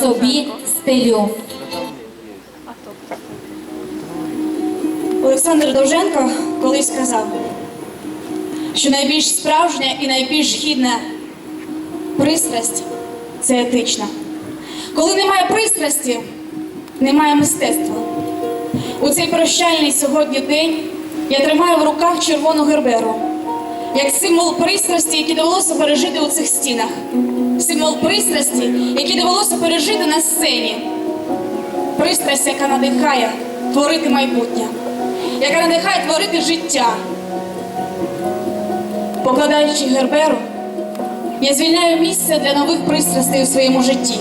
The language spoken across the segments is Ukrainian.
собі стелю. Олександр Довженко колись сказав, що найбільш справжня і найбільш гідна пристрасть це етична. Коли немає пристрасті, немає мистецтва. У цей прощальний сьогодні день я тримаю в руках червону герберу, як символ пристрасті, який довелося пережити у цих стінах, символ пристрасті, який довелося пережити на сцені. Пристрасть, яка надихає творити майбутнє, яка надихає творити життя. Покладаючи герберу, я звільняю місце для нових пристрастей у своєму житті.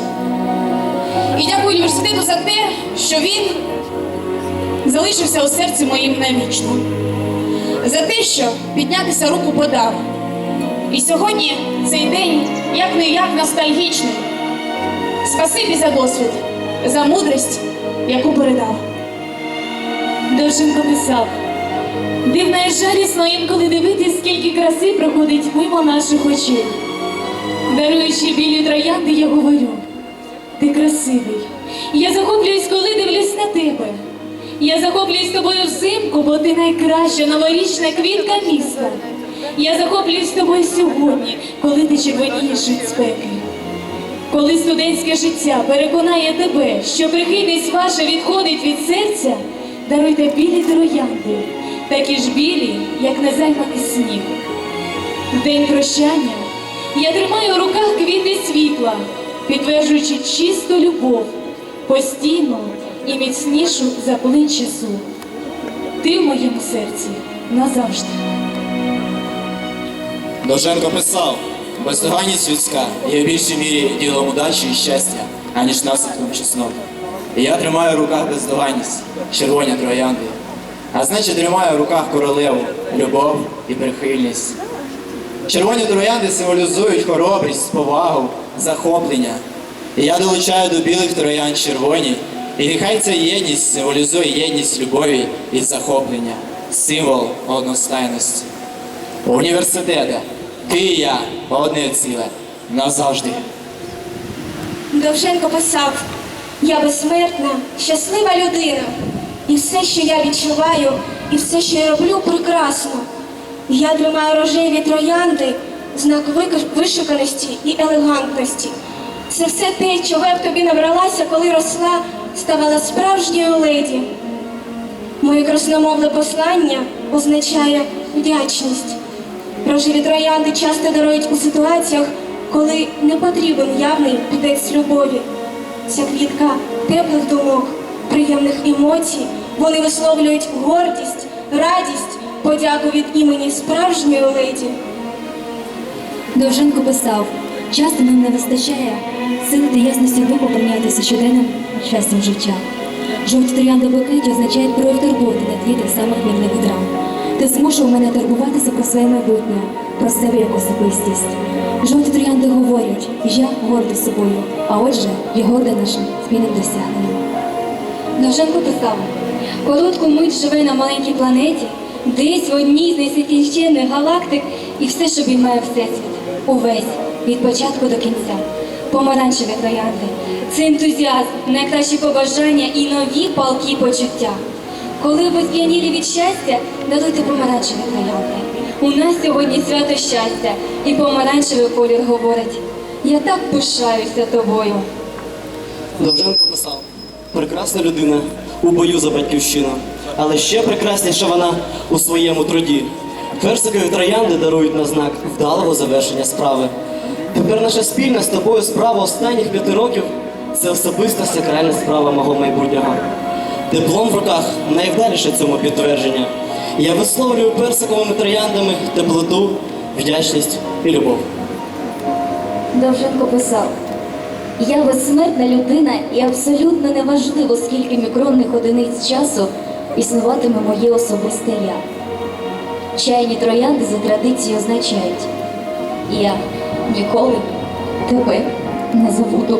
І дякую університету за те, що він залишився у серці моїм навічно. За те, що піднятися руку подав. І сьогодні цей день як не як ностальгічний. Спасибі за досвід, за мудрість, яку передав. Довженко писав. Дивно і жалісно інколи дивитись, скільки краси проходить мимо наших очей. Даруючи білі троянди, я говорю, ти красивий. Я захоплююсь, коли дивлюсь на тебе. Я захоплююсь тобою взимку, бо ти найкраща новорічна квітка міста. Я захоплююсь тобою сьогодні, коли ти червонієш від спеки. Коли студентське життя переконає тебе, що прихильність ваша відходить від серця, даруйте білі троянди, такі ж білі, як незайманий сніг. В день прощання я тримаю в руках квіти світла, підтверджуючи чисту любов, постійну і міцнішу за плин часу. Ти в моєму серці назавжди. Довженко писав, бездоганність людська є в більшій мірі ділом удачі і щастя, аніж наслідком чесноти. І я тримаю в руках бездоганність, червоні троянди. А значить, тримаю в руках королеву, любов і прихильність. Червоні троянди символізують хоробрість, повагу, захоплення. І я долучаю до білих троянд червоні, і нехай ця єдність символізує єдність любові і захоплення, символ одностайності. Університети, ти і я одне ціле назавжди. Довженко писав: я безсмертна, щаслива людина, і все, що я відчуваю, і все, що я роблю, прекрасно. Я тримаю рожеві троянди, знак вишуканості і елегантності. Це все те, чого я в тобі набралася, коли росла, ставала справжньою леді. Моє красномовне послання означає вдячність. Рожеві троянди часто дарують у ситуаціях, коли не потрібен явний підець любові. Ця квітка теплих думок, приємних емоцій. Вони висловлюють гордість, радість, подяку від імені справжньої леді. Довженко писав, часто нам не вистачає сили та ясності духу помінятися щоденним щастям життя. Жовті троянди букеті означають прояв турботи на тих самих мільних драм. Ти змушував мене турбуватися про своє майбутнє, про себе як особистість. Жовті троянди говорять, я горда собою, а отже, я горда нашим спільним досягненням. Довженко писав, коротку мить живе на маленькій планеті, десь в одній з найсвітліших галактик, і все, що обіймає всесвіт, увесь, від початку до кінця. Помаранчеві троянди, це ентузіазм, найкращі побажання і нові палкі почуття. Коли ви сп'янілі від щастя, даруйте помаранчеві троянди. У нас сьогодні свято щастя, і помаранчевий колір говорить: я так пишаюся тобою. Довженко писав: прекрасна людина у бою за батьківщину, але ще прекрасніша вона у своєму труді. Персикові троянди дарують на знак вдалого завершення справи. Тепер наша спільна з тобою справа останніх п'яти років це особиста сакральна справа мого майбутнього. Диплом в руках найвдаліше цьому підтвердження. Я висловлюю персиковими трояндами теплоту, вдячність і любов. Довженко писав. Я безсмертна людина і абсолютно неважливо, скільки мікронних одиниць часу існуватиме моє особисте я. Чайні троянди за традицією означають я ніколи тебе не забуду.